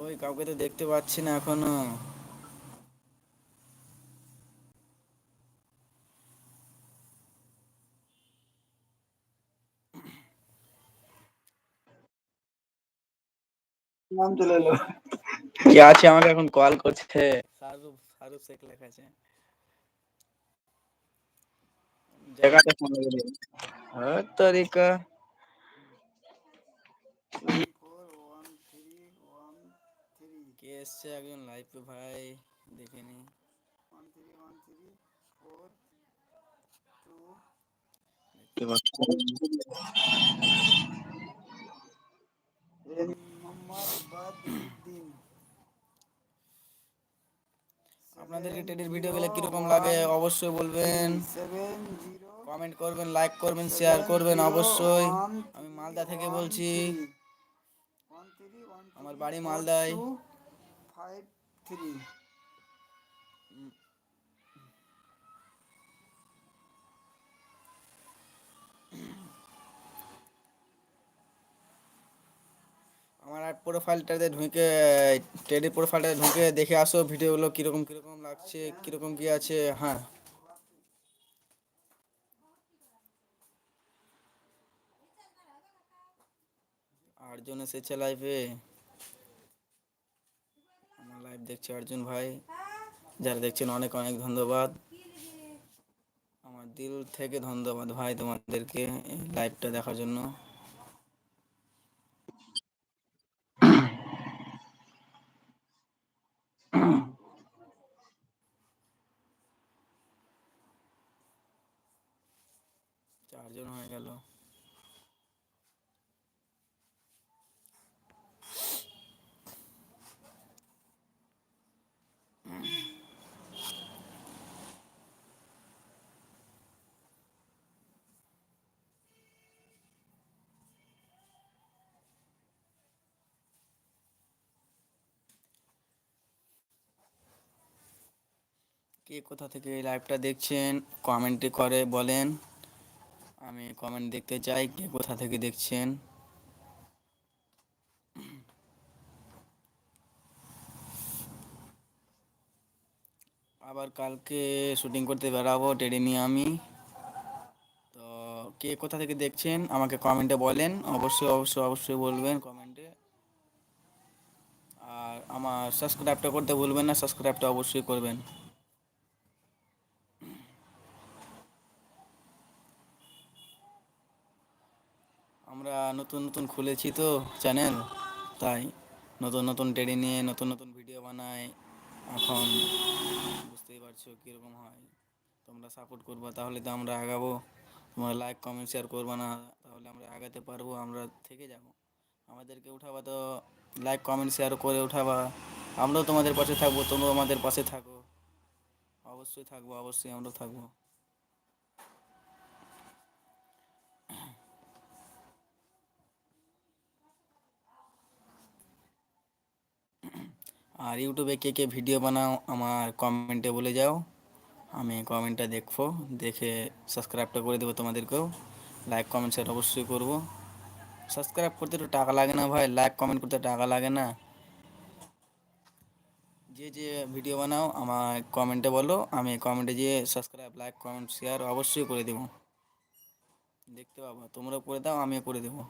ওই কাউকে তো দেখতে পাচ্ছি না এখনও। নাম চলে এলো কে আছে আমাকে এখন কল করছে? শাহরুখ শাহরুখ শেখ লেখা আছে। জায়গাটা ফোন করে হ্যাঁ তরিকা কে এসছে একজন লাইভে ভাই, দেখে নি। আপনাদেরকে টেডির ভিডিও গুলো কীরকম লাগে অবশ্যই বলবেন। কমেন্ট করবেন লাইক করবেন শেয়ার করবেন অবশ্যই। আমি মালদা থেকে বলছি। আমার বাড়ি মালদায়। ফাইভ থ্রি আমার আর প্রোফাইলটাতে ঢুকে টেডি প্রোফাইলটা ঢুকে দেখে আসো ভিডিওগুলো কীরকম কীরকম লাগছে, কীরকম কি আছে হ্যাঁ। আটজন এসেছে লাইভ দেখছে অর্জুন ভাই, যারা দেখছেন অনেক অনেক ধন্যবাদ। আমার দিল থেকে ধন্যবাদ ভাই তোমাদেরকে লাইভটা দেখার জন্য। চারজন হয়ে গেল। কে কোথা থেকে এই লাইভটা দেখছেন কমেন্টে করে বলেন। আমি কমেন্ট দেখতে চাই কে কোথা থেকে দেখছেন। আবার কালকে শুটিং করতে বেরাবো টেডি নিয়ে আমি তো কে কোথা থেকে দেখছেন, আমাকে কমেন্টে বলেন। অবশ্যই অবশ্যই অবশ্যই বলবেন কমেন্টে আর আমার সাবস্ক্রাইবটা করতে ভুলবেন না সাবস্ক্রাইবটা অবশ্যই করবেন। আমরা নতুন নতুন খুলেছি তো চ্যানেল, তাই নতুন নতুন টেডি নিয়ে নতুন নতুন ভিডিও বানাই। এখন বুঝতেই পারছ কীরকম হয়। তোমরা সাপোর্ট করবে, তাহলে তো আমরা আগাবো। তোমরা লাইক কমেন্ট শেয়ার করবে না, তাহলে আমরা আগাতে পারব, আমরা থেকে যাব। আমাদেরকে উঠাবা তো লাইক কমেন্ট শেয়ার করে উঠাবা। আমরাও তোমাদের পাশে থাকব, তোমরাও আমাদের পাশে থাকো। অবশ্যই থাকব, অবশ্যই আমরাও থাকব। আর ইউটিউবে কে কে ভিডিও বানাও আমার কমেন্টে বলে যাও। আমি কমেন্টটা দেখব, দেখে সাবস্ক্রাইবটা করে দেবো তোমাদেরকেও। লাইক কমেন্ট শেয়ার অবশ্যই করব। সাবস্ক্রাইব করতে তো টাকা লাগে না ভাই লাইক কমেন্ট করতে টাকা লাগে না। যে যে ভিডিও বানাও, আমার কমেন্টে বলো, আমি কমেন্টে গিয়ে সাবস্ক্রাইব লাইক কমেন্ট শেয়ার অবশ্যই করে দেবো। দেখতে পাবো, তোমরাও করে দাও, আমিও করে দেবো।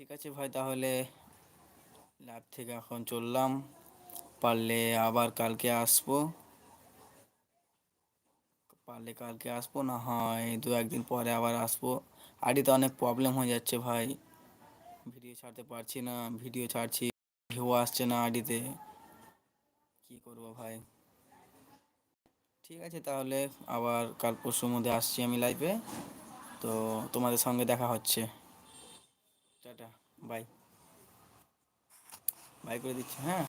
ঠিক আছে ভাই, তাহলে ল্যাব থেকে এখন চললাম। পারলে আবার কালকে আসব। পারলে কালকে আসব, না হয় দু একদিন পরে আবার আসব। আইডিতে অনেক প্রবলেম হয়ে যাচ্ছে ভাই। ভিডিও ছাড়তে পারছি না ভিডিও ছাড়ছি ভিউ আসছে না আইডিতে কি করব ভাই? ঠিক আছে, তাহলে আবার কাল পরশুর মধ্যে আসছি আমি লাইভে তো তোমাদের সঙ্গে দেখা হচ্ছে। টাটা বাই বাই করে দিচ্ছি হ্যাঁ?